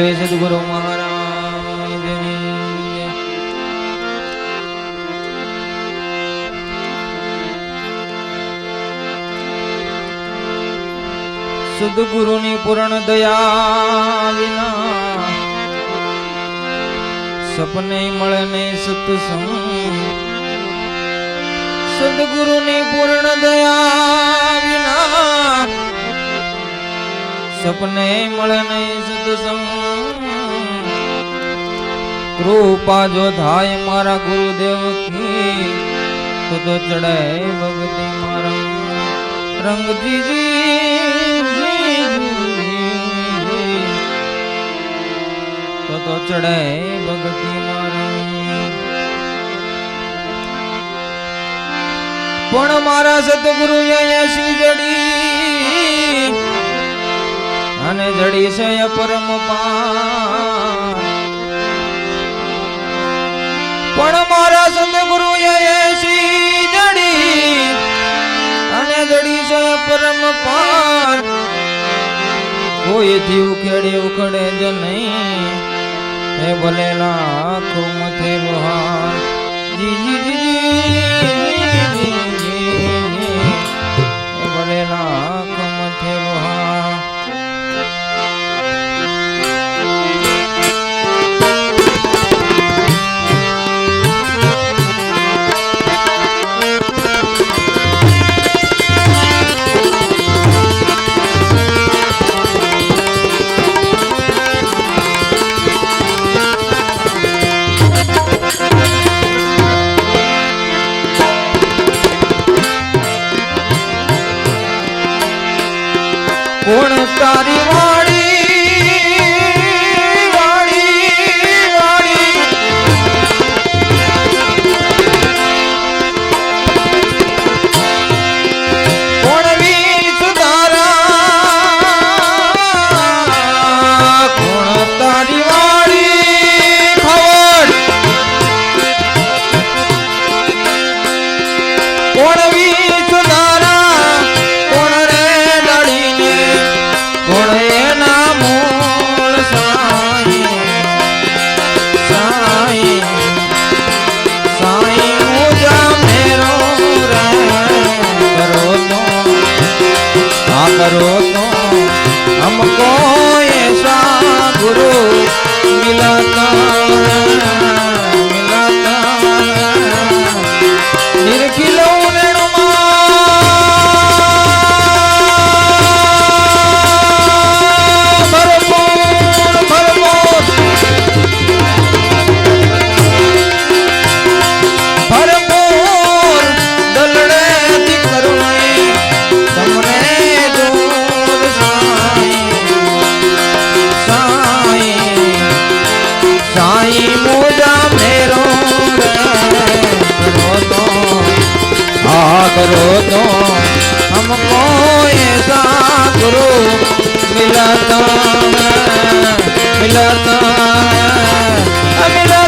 બોલે સદગુરુ મહારાજ. સદગુરુની પૂર્ણ દયા વિના સપને મળે નહીં સત્સંગ સદગુરુની પૂર્ણ દયા વિના સપને મળે નહીં સત્સંગ કૃપા જો થાય મારા ગુરુદેવ કી તો તો ચડે ભક્તિ મારા. રંગજીજી તો તો ચડે ભક્તિ પણ મારા સતગુરુ એસી જડી? અને જડી છે પરમ પાન પણ મારા સદગુરુ એસી અને જડી છે પરમ પાન કોઈથી ઉખેડે ઉખડે જ નહીં. હે ભલે લાખ મથે લોહાર જી જી જી. Everybody करो तो हमको ऐसा गुरु मिलता मिलता मिलता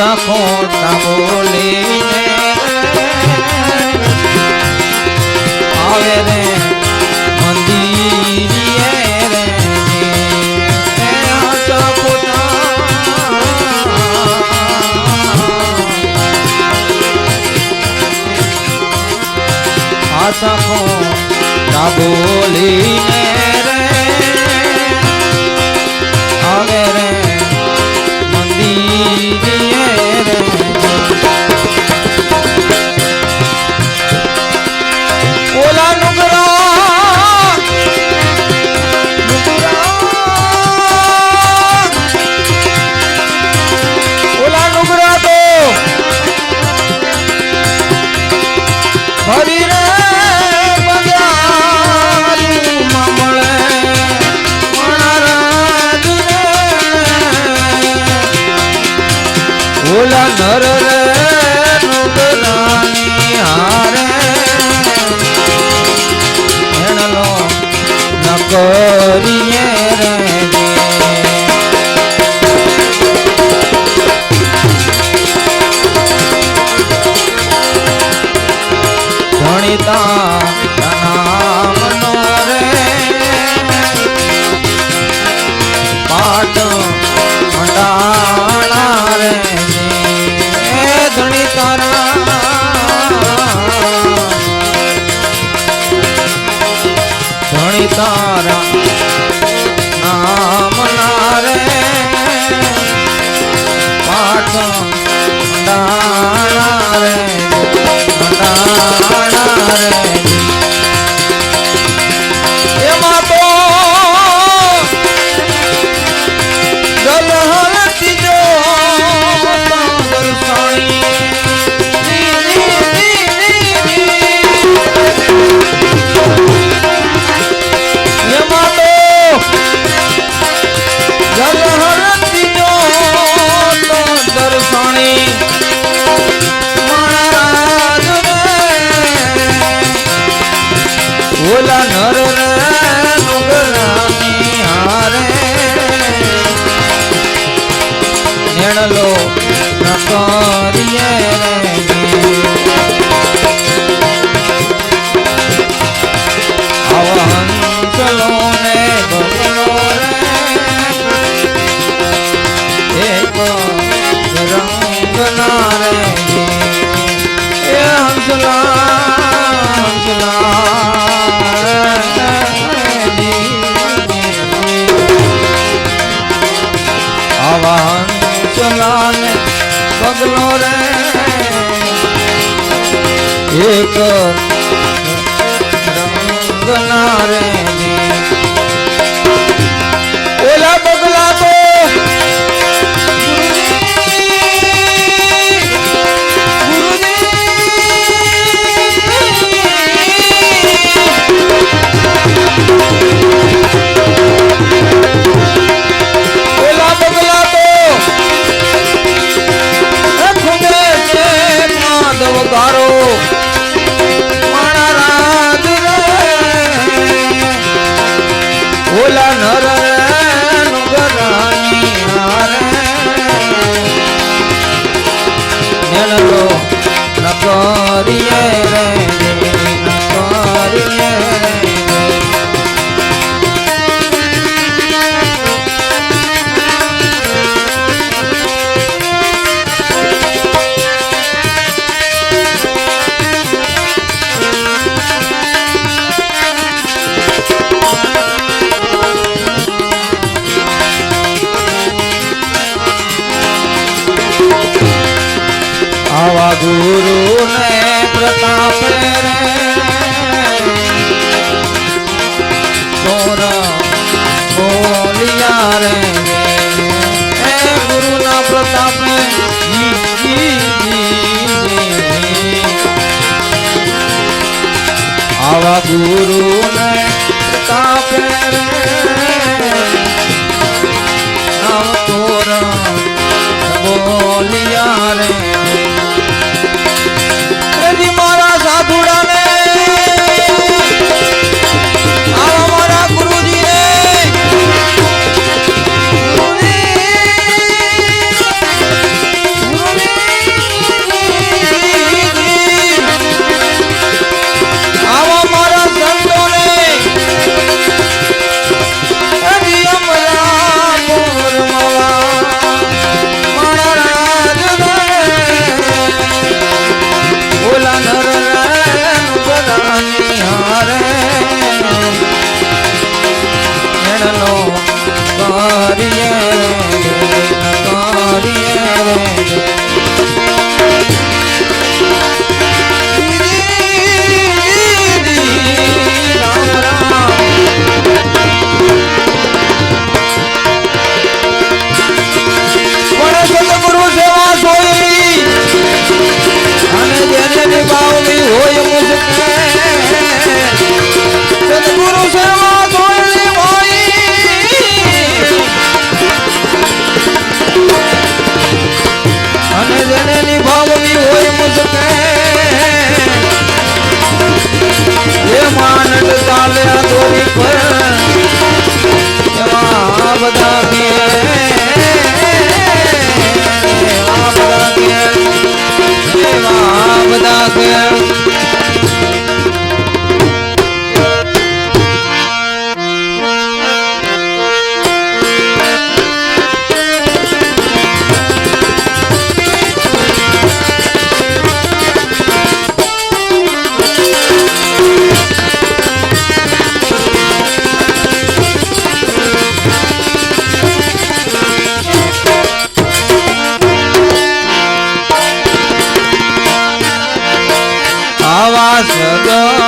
ખોટા બોલીને આવે રે આશા ખોટા બોલીને ભોલા નર રે નુગલાની હારે. હેણલો લો ન કરીએ બોલિયા રે આવા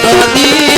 કદી